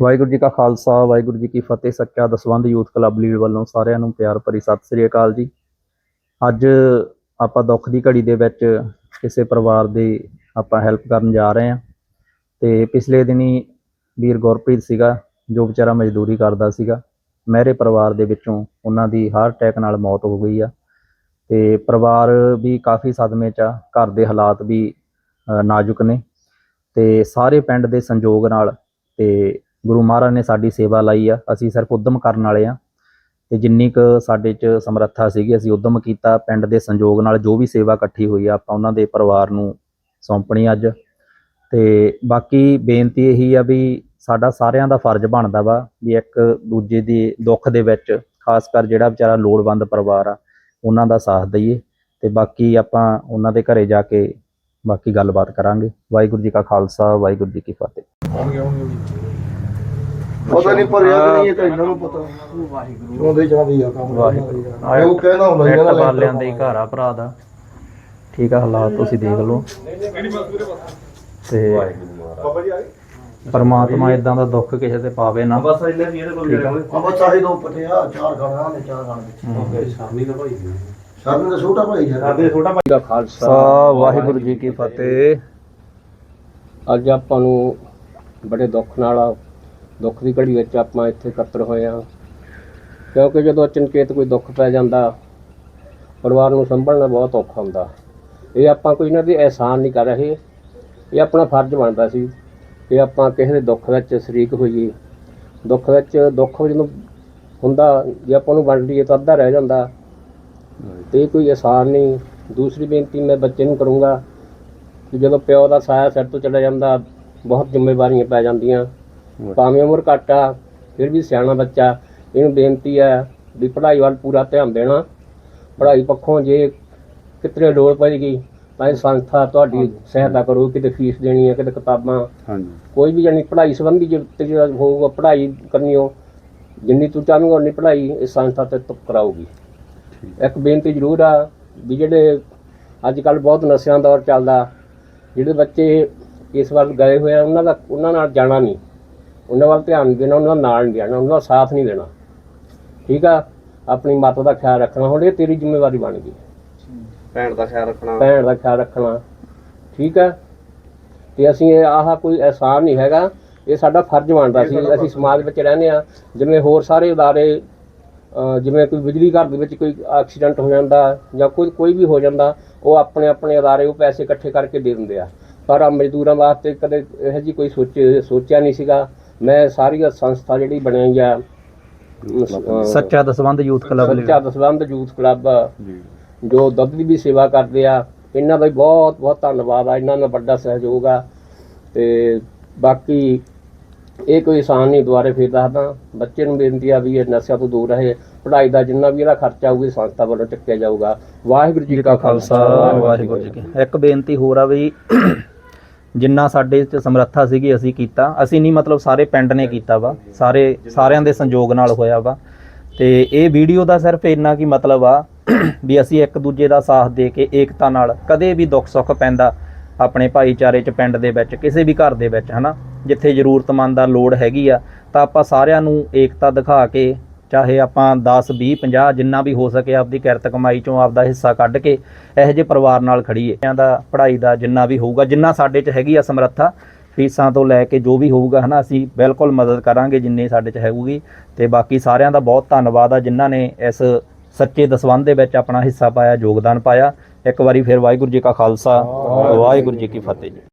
ਵਾਹਿਗੁਰੂ ਜੀ ਕਾ ਖਾਲਸਾ, ਵਾਹਿਗੁਰੂ ਜੀ ਕੀ ਫਤਿਹ, ਸੱਚਾ ਦਸਵੰਧ ਯੂਥ ਕਲੱਬ ਲੀਡ ਵੱਲੋਂ ਸਾਰਿਆਂ ਨੂੰ ਪਿਆਰ ਭਰੀ ਸਤਿ ਸ੍ਰੀ ਅਕਾਲ ਜੀ। ਅੱਜ ਆਪਾਂ ਦੁੱਖ ਦੀ ਘੜੀ ਦੇ ਵਿੱਚ ਕਿਸੇ ਪਰਿਵਾਰ ਦੀ ਆਪਾਂ ਹੈਲਪ ਕਰਨ ਜਾ ਰਹੇ ਹਾਂ ਤੇ ਪਿਛਲੇ ਦਿਨੀ ਵੀਰ ਗੁਰਪ੍ਰੀਤ ਸੀਗਾ, ਜੋ ਵਿਚਾਰਾ ਮਜ਼ਦੂਰੀ ਕਰਦਾ ਸੀਗਾ ਮਹਿਰੇ ਪਰਿਵਾਰ ਦੇ ਵਿੱਚੋਂ ਉਹਨਾਂ ਦੀ ਹਾਰਟ ਅਟੈਕ ਨਾਲ ਮੌਤ ਹੋ ਗਈ ਆ ਤੇ ਪਰਿਵਾਰ ਵੀ ਕਾਫੀ ਸਦਮੇ 'ਚ ਆ, ਘਰ ਦੇ ਹਾਲਾਤ ਵੀ ਨਾਜ਼ੁਕ ਨੇ ਤੇ ਸਾਰੇ ਪਿੰਡ ਦੇ ਸੰਯੋਗ ਨਾਲ ਤੇ ਗੁਰੂ ਮਹਾਰਾਜ ਨੇ ਸਾਡੀ ਸੇਵਾ ਲਈ ਆ, ਅਸੀਂ ਸਿਰਫ ਉਦਮ ਕਰਨ ਵਾਲੇ ਆ। ਤੇ ਜਿੰਨੀ ਕੁ ਸਾਡੇ 'ਚ ਸਮਰੱਥਾ ਸੀਗੀ, ਅਸੀਂ ਉਦਮ ਕੀਤਾ, ਪਿੰਡ ਦੇ ਸੰਯੋਗ ਨਾਲ ਜੋ ਵੀ ਸੇਵਾ ਇਕੱਠੀ ਹੋਈ ਆ, ਆਪਾਂ ਉਹਨਾਂ ਦੇ ਪਰਿਵਾਰ ਨੂੰ ਸੌਂਪਣੀ ਅੱਜ। ਤੇ ਬਾਕੀ ਬੇਨਤੀ ਇਹੀ ਆ ਵੀ ਸਾਡਾ ਸਾਰਿਆਂ ਦਾ ਫਰਜ਼ ਬਣਦਾ ਵਾ ਵੀ ਇੱਕ ਦੂਜੇ ਦੀ ਦੁੱਖ ਦੇ ਵਿੱਚ, ਖਾਸ ਕਰ ਜਿਹੜਾ ਵਿਚਾਰਾ ਲੋੜਵੰਦ ਪਰਿਵਾਰ ਆ, ਉਹਨਾਂ ਦਾ ਸਾਥ ਦਈਏ। ਤੇ ਬਾਕੀ ਆਪਾਂ ਉਹਨਾਂ ਦੇ ਘਰੇ ਜਾ ਕੇ ਬਾਕੀ ਗੱਲਬਾਤ ਕਰਾਂਗੇ। ਵਾਹਿਗੁਰੂ ਜੀ ਕਾ ਖਾਲਸਾ, ਵਾਹਿਗੁਰੂ ਜੀ ਕੀ ਫਤਿਹ। ਪਤਾ ਨਹੀਂ ਭਰਿਆ ਕਿ ਨਹੀਂ ਇਹ ਤਾਂ ਇਹਨਾਂ ਨੂੰ ਪਤਾ। ਚੋਂਦੇ ਜਾਂਦੀ ਆ ਕੰਮ ਵਾਹਿਗੁਰੂ। ਉਹ ਕਹਿਣਾ ਹੁੰਦਾ ਇਹਨਾਂ ਵਾਲਿਆਂ ਦੇ ਘਰ ਆ ਭਰਾ ਦਾ। ਠੀਕ ਆ ਹਾਲਾਤ ਤੁਸੀਂ ਦੇਖ ਲਓ। ਤੇ ਪਰਮਾਤਮਾ ਇਦਾਂ ਦਾ ਦੁੱਖ ਕਿਸੇ ਤੇ ਪਾਵੇ ਨਾ। ਬਸ ਇਹਨਾਂ ਦੀ ਇਹਦੇ ਕੋਲ ਜਿਹੜਾ ਆਪਾਂ ਚਾਹੇ ਦੋ ਪਟਿਆ ਚਾਰ ਗਾਣਾ ਨੇ ਚਾਰ ਗਾਣੇ ਸ਼ਰਮੀ ਦਾ ਭਾਈ ਸ਼ਰਮੀ ਦਾ ਛੋਟਾ ਭਾਈ ਸਾਡੇ ਛੋਟਾ ਭਾਈ। ਦਾ ਖਾਲਸਾ ਵਾਹਿਗੁਰੂ ਜੀ ਕੀ ਫਤਿਹ। ਅੱਜ ਆਪਾਂ ਨੂੰ ਬੜੇ ਦੁੱਖ ਨਾਲ ਦੁੱਖ ਦੀ ਘੜੀ ਵਿੱਚ ਆਪਾਂ ਇੱਥੇ ਇਕੱਤਰ ਹੋਏ ਹਾਂ। ਕਿਉਂਕਿ ਜਦੋਂ ਅਚਨਚੇਤ ਕੋਈ ਦੁੱਖ ਪੈ ਜਾਂਦਾ ਪਰਿਵਾਰ ਨੂੰ ਸੰਭਲਣਾ ਬਹੁਤ ਔਖਾ ਹੁੰਦਾ। ਇਹ ਆਪਾਂ ਕੋਈ ਇਹਨਾਂ ਦੇ ਅਹਿਸਾਨ ਨਹੀਂ ਕਰ ਰਹੇ। ਇਹ ਆਪਣਾ ਫਰਜ਼ ਬਣਦਾ ਸੀ ਕਿ ਆਪਾਂ ਕਿਸੇ ਦੇ ਦੁੱਖ ਵਿੱਚ ਸ਼ਰੀਕ ਹੋਈਏ। ਦੁੱਖ ਵਿੱਚ ਦੁੱਖ ਜਦੋਂ ਹੁੰਦਾ ਜੇ ਆਪਾਂ ਨੂੰ ਵੰਡ ਲਈਏ ਤਾਂ ਅੱਧਾ ਰਹਿ ਜਾਂਦਾ। ਤੇ ਇਹ ਕੋਈ ਆਸਾਨ ਨਹੀਂ। ਦੂਸਰੀ ਬੇਨਤੀ ਮੈਂ ਬੱਚੇ ਨੂੰ ਕਰੂੰਗਾ ਕਿ ਜਦੋਂ ਪਿਓ ਦਾ ਸਾਇਆ ਸਿਰ ਤੋਂ ਚਲਾ ਜਾਂਦਾ ਬਹੁਤ ਜ਼ਿੰਮੇਵਾਰੀਆਂ ਪੈ ਜਾਂਦੀਆਂ। ਭਾਵੇਂ ਉਮਰ ਘੱਟ ਆ ਫਿਰ ਵੀ ਸਿਆਣਾ ਬੱਚਾ ਇਹਨੂੰ ਬੇਨਤੀ ਹੈ ਵੀ ਪੜ੍ਹਾਈ ਵੱਲ ਪੂਰਾ ਧਿਆਨ ਦੇਣਾ। ਪੜ੍ਹਾਈ ਪੱਖੋਂ ਜੇ ਕਿਤੇ ਲੋੜ ਤਾਂ ਇਹ ਸੰਸਥਾ ਤੁਹਾਡੀ ਸਹਾਇਤਾ ਕਰੂ ਕਿਤੇ ਫੀਸ ਦੇਣੀ ਹੈ ਕਿਤੇ ਕਿਤਾਬਾਂ। ਹਾਂਜੀ। ਕੋਈ ਵੀ ਜਾਨੀ ਪੜ੍ਹਾਈ ਸੰਬੰਧੀ ਜੇ ਤੇਰਾ ਹੋਊਗਾ ਪੜ੍ਹਾਈ ਕਰਨੀ ਹੋ ਜਿੰਨੀ ਤੂੰ ਚਾਹੂੰਗਾ ਉਨੀ ਪੜ੍ਹਾਈ ਇਸ ਸੰਸਥਾ ਤੇ ਤੁਕ ਕਰਾਊਗੀ। ਇੱਕ ਬੇਨਤੀ ਜ਼ਰੂਰ ਆ ਵੀ ਜਿਹੜੇ ਅੱਜ ਕੱਲ ਬਹੁਤ ਨਸ਼ਿਆਂ ਦਾ ਦੌਰ ਚੱਲਦਾ ਜਿਹੜੇ ਬੱਚੇ ਇਸ ਵੱਲ ਗਏ ਹੋਏ ਆ ਉਹਨਾਂ ਦਾ ਉਹਨਾਂ ਨਾਲ ਜਾਣਾ ਨਹੀਂ। ਉਹਨਾਂ ਵੱਲ ਧਿਆਨ ਨਹੀਂ ਦੇਣਾ ਉਹਨਾਂ ਨਾਲ ਨਹੀਂ ਜਾਣਾ ਉਹਨਾਂ ਦਾ ਸਾਥ ਨਹੀਂ ਦੇਣਾ। ਠੀਕ ਆ? ਆਪਣੀ ਮਾਤਾ ਦਾ ਖਿਆਲ ਰੱਖਣਾ ਹੁਣ ਇਹ ਤੇਰੀ ਜ਼ਿੰਮੇਵਾਰੀ ਬਣ ਗਈ। ਭੈਣ ਦਾ ਖਿਆਲ ਰੱਖਣਾ। ਭੈਣ ਦਾ ਖਿਆਲ ਰੱਖਣਾ। ਠੀਕ ਹੈ ਤੇ ਅਸੀਂ ਇਹ ਆਹ ਕੋਈ ਅਹਿਸਾਨ ਨਹੀਂ ਹੈਗਾ। ਇਹ ਸਾਡਾ ਫਰਜ਼ ਬਣਦਾ ਸੀ। ਅਸੀਂ ਸਮਾਜ ਵਿੱਚ ਰਹਿੰਦੇ ਆ ਜਿਵੇਂ ਹੋਰ ਸਾਰੇ ਅਹ ਜਿਵੇਂ ਕੋਈ ਬਿਜਲੀ ਘਰ ਦੇ ਵਿੱਚ ਕੋਈ ਐਕਸੀਡੈਂਟ ਹੋ ਜਾਂਦਾ ਜਾਂ ਕੋਈ ਕੋਈ ਵੀ ਹੋ ਜਾਂਦਾ ਉਹ ਆਪਣੇ ਆਪਣੇ ਅਦਾਰੇ ਉਹ ਪੈਸੇ ਇਕੱਠੇ ਕਰਕੇ ਦੇ ਦਿੰਦੇ ਆ। ਪਰ ਆ ਮਜ਼ਦੂਰਾਂ ਵਾਸਤੇ ਕਦੇ ਇਹੋ ਜੀ ਕੋਈ ਸੋਚੇ ਸੋਚਿਆ ਨਹੀਂ ਸੀਗਾ। ਮੈਂ ਸਾਰੀ ਇਹ ਸੰਸਥਾ ਜਿਹੜੀ ਬਣਾਈ ਆ ਸੱਚਾ ਦਸਵੰਧ ਯੂਥ ਕਲੱਬ ਸੱਚਾ ਦਸਵੰਧ ਯੂਥ ਕਲੱਬ ਜੋ। ਦੁੱਧ ਦੀ ਵੀ ਸੇਵਾ ਕਰਦੇ ਆ ਇਹਨਾਂ ਦਾ ਵੀ ਬਹੁਤ ਬਹੁਤ ਧੰਨਵਾਦ ਆ ਇਹਨਾਂ ਦਾ ਵੱਡਾ ਸਹਿਯੋਗ ਆ। ਤੇ ਬਾਕੀ ਇਹ ਕੋਈ ਆਸਾਨ ਨਹੀਂ ਦੁਆਰੇ ਫੇਰ ਦੱਸਦਾ। ਬੱਚੇ ਨੂੰ ਬੇਨਤੀ ਆ ਵੀ ਇਹ ਨਸ਼ਿਆਂ ਤੋਂ ਦੂਰ ਰਹੇ। ਪੜ੍ਹਾਈ ਦਾ ਜਿੰਨਾ ਵੀ ਇਹਦਾ ਖਰਚਾ ਆਊਗਾ ਸੰਸਥਾ ਵੱਲੋਂ ਚੱਕਿਆ ਜਾਊਗਾ। ਵਾਹਿਗੁਰੂ ਜੀ ਕਾ ਖਾਲਸਾ। ਵਾਹਿਗੁਰੂ ਜੀ ਕੀ ਇੱਕ ਬੇਨਤੀ ਹੋਰ ਆ ਵੀ ਜਿੰਨਾ ਸਾਡੇ ਚ ਸਮਰੱਥਾ ਸੀਗੀ ਅਸੀਂ ਕੀਤਾ। ਅਸੀਂ ਨਹੀਂ ਮਤਲਬ ਸਾਰੇ ਪਿੰਡ ਨੇ ਕੀਤਾ ਵਾ। ਸਾਰੇ ਸਾਰਿਆਂ ਦੇ ਸੰਯੋਗ ਨਾਲ ਹੋਇਆ ਵਾ। ਤੇ ਇਹ ਵੀਡੀਓ ਦਾ ਸਿਰਫ ਇੰਨਾ ਕੀ ਮਤਲਬ ਆ ਵੀ ਅਸੀਂ ਇੱਕ ਦੂਜੇ ਦਾ ਸਾਥ ਦੇ ਕੇ ਏਕਤਾ ਨਾਲ ਕਦੇ ਵੀ ਦੁੱਖ ਸੁੱਖ ਪੈਂਦਾ ਆਪਣੇ ਭਾਈਚਾਰੇ ਚ ਪਿੰਡ ਦੇ ਵਿੱਚ, ਕਿਸੇ ਵੀ ਘਰ ਦੇ ਵਿੱਚ, ਹਨਾ? ਜਿੱਥੇ ਜ਼ਰੂਰਤਮੰਦ ਦਾ ਲੋੜ ਹੈਗੀ ਆ, ਤਾਂ ਆਪਾਂ ਸਾਰਿਆਂ ਨੂੰ ਏਕਤਾ ਦਿਖਾ ਕੇ ਚਾਹੇ ਆਪਾਂ 10 20 50 ਜਿੰਨਾ ਵੀ ਹੋ ਸਕੇ ਆਪਦੀ ਕਿਰਤ ਕਮਾਈ ਚੋਂ ਆਪਦਾ ਹਿੱਸਾ ਕੱਢ ਕੇ ਇਹੋ ਜਿਹੇ ਪਰਿਵਾਰ ਨਾਲ ਖੜੀਏ ਇਹਨਾਂ ਦਾ ਪੜ੍ਹਾਈ ਦਾ ਜਿੰਨਾ ਵੀ ਹੋਊਗਾ ਜਿੰਨਾ ਸਾਡੇ 'ਚ ਹੈਗੀ ਆ ਸਮਰੱਥਾ ਫੀਸਾਂ ਤੋਂ ਲੈ ਕੇ ਜੋ ਵੀ ਹੋਊਗਾ ਹਨਾ ਅਸੀਂ ਬਿਲਕੁਲ ਮਦਦ ਕਰਾਂਗੇ ਜਿੰਨੀ ਸਾਡੇ 'ਚ ਹੈਗੀ ਤੇ ਬਾਕੀ ਸਾਰਿਆਂ ਦਾ ਬਹੁਤ ਧੰਨਵਾਦ ਆ ਜਿਨ੍ਹਾਂ ਨੇ ਇਸ ਸੱਚੇ ਦਸਵੰਧ ਦੇ ਵਿੱਚ ਆਪਣਾ ਹਿੱਸਾ ਪਾਇਆ ਯੋਗਦਾਨ ਪਾਇਆ। ਇੱਕ ਵਾਰੀ ਫਿਰ ਵਾਹਿਗੁਰੂ ਜੀ ਕਾ ਖਾਲਸਾ ਵਾਹਿਗੁਰੂ ਜੀ ਕੀ ਫਤਿਹ